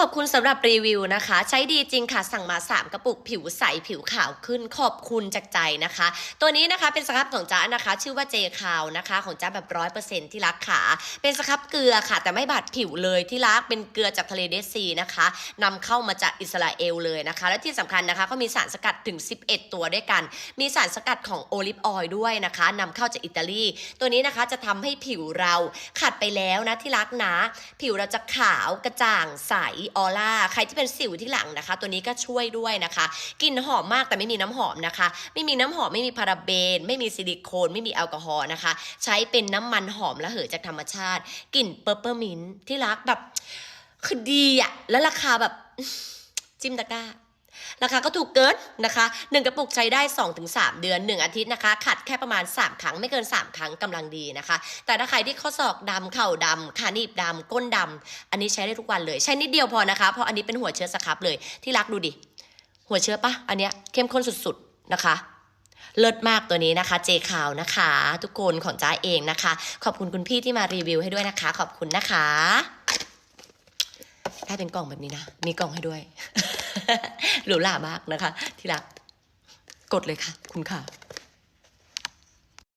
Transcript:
ขอบคุณสำหรับรีวิวนะคะ ใช้ดีจริงค่ะสั่งมา 3 กระปุกผิวใสผิวขาวขึ้นขอบคุณจากใจนะคะ ตัวนี้นะคะเป็นสครับของจ้านะคะ ชื่อว่าเจคาวนะคะ ของจ้าแบบร้อยเปอร์เซ็นที่รักขาเป็นสครับเกลือค่ะ แต่ไม่บาดผิวเลยที่รักเป็นเกลือจากทะเลเดซีนะคะนำเข้ามาจากอิสราเอลเลยนะคะ และที่สำคัญนะคะก็มีสารสกัดถึง 11 ตัวด้วยกัน มีสารสกัดของโอลิฟออยล์ด้วยนะคะนำเข้าจากอิตาลี ตัวนี้นะคะจะทำให้ผิวเราขัดไปแล้วนะที่รักนะ ผิวเราจะขาวกระจ่างใสออร่าใครที่เป็นสิวที่หลังนะคะ ตัวนี้ก็ช่วยด้วยนะคะกลิ่นหอมมากแต่ไม่มีน้ำหอมนะคะ ไม่มีน้ำหอมไม่มีพาราเบน ไม่มีซิลิโคน ไม่มีแอลกอฮอล์นะคะ ใช้เป็นน้ำมันหอมระเหยจากธรรมชาติกลิ่นเปอร์เปอร์มินที่รักแบบคือดีอะแล้วราคาแบบจิ้มตะกร้า ราคาก็ถูกเกินนะคะหนึ่งกระปุกใช้ได้ 2-3 เดือน 1 อาทิตย์นะคะ ขัดแค่ประมาณ 3 ครั้งไม่เกิน 3 ครั้งกำลังดีนะคะ แต่ถ้าใครที่ข้อศอกดำเข่าดำขาหนีบดำก้นดำอันนี้ใช้ได้ทุกวันเลย ใช้นิดเดียวพอนะคะ เพราะอันนี้เป็นหัวเชื้อสครับเลยที่รักดูดิ หัวเชื้อปะอันเนี้ยเข้มข้นสุดๆนะคะเลิศมากตัวนี้นะคะ เจคาวนะคะ ทุกคนของจ้าเองนะคะ ขอบคุณคุณพี่ที่มารีวิวให้ด้วยนะคะ ขอบคุณนะคะ ได้เป็นกล่องแบบนี้นะ มีกล่องให้ด้วยหรูหรามากนะคะ ที่รัก กดเลยค่ะ คุณค่ะ